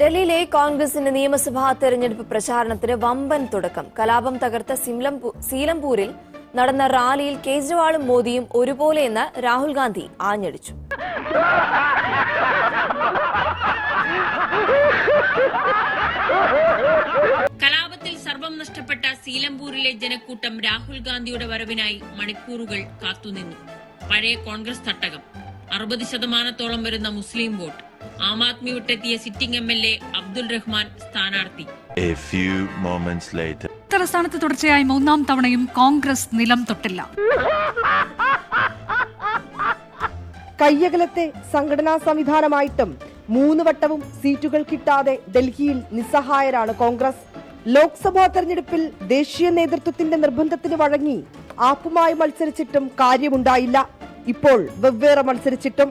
ഡൽഹിയിലെ കോൺഗ്രസിന്റെ നിയമസഭാ തെരഞ്ഞെടുപ്പ് പ്രചാരണത്തിന് വമ്പൻ തുടക്കം. കലാപം തകർത്ത സിംലംപൂ- സീലംപൂരിൽ നടന്ന റാലിയിൽ കേജ്രിവാളും മോദിയും ഒരുപോലെയെന്ന് രാഹുൽ ഗാന്ധി ആഞ്ഞടിച്ചു. കലാപത്തിൽ സർവം നഷ്ടപ്പെട്ട സീലംപൂരിലെ ജനക്കൂട്ടം രാഹുൽ ഗാന്ധിയുടെ വരവിനായി മണിക്കൂറുകൾ കാത്തുനിന്നു. പഴയ കോൺഗ്രസ് തട്ടകം. അറുപത് ശതമാനത്തോളം വരുന്ന മുസ്ലിം vote. Aam Aadmi വിട്ടെത്തിയ sitting M L A Abdul Rahman സ്ഥാനാർത്ഥി. A few moments later. തലസ്ഥാനത്ത് തുടർച്ചയായി മൂന്നാം തവണയും കോൺഗ്രസ് നിലം തൊട്ടില്ല. കയ്യകലത്തെ സംഘടനാ സംവിധാനമായിട്ടും മൂന്ന് വട്ടവും സീറ്റുകൾ കിട്ടാതെ ഡൽഹിയിൽ നിസ്സഹായരാണ് കോൺഗ്രസ്. ലോക്സഭാ തെരഞ്ഞെടുപ്പിൽ ദേശീയ നേതൃത്വത്തിന്റെ നിർബന്ധത്തിന് വഴങ്ങി ആപ്പുമായി മത്സരിച്ചിട്ടും കാര്യമുണ്ടായില്ല. ഇപ്പോൾ വെവ്വേറെ മത്സരിച്ചിട്ടും.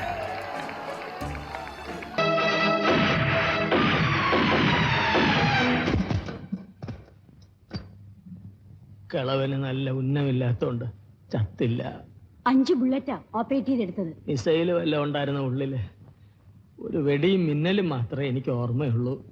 കിളവന് നല്ല ഉന്നമില്ലാത്തോണ്ട് ചത്തില്ല. അഞ്ച് ബുള്ളറ്റാ ഓപ്പറേറ്റ് ചെയ്തെടുത്തത്. മിസൈൽ വല്ലതും ഉണ്ടായിരുന്ന ഉള്ളിൽ? ഒരു വെടിയും മിന്നലും മാത്രമേ എനിക്ക് ഓർമ്മയുള്ളൂ.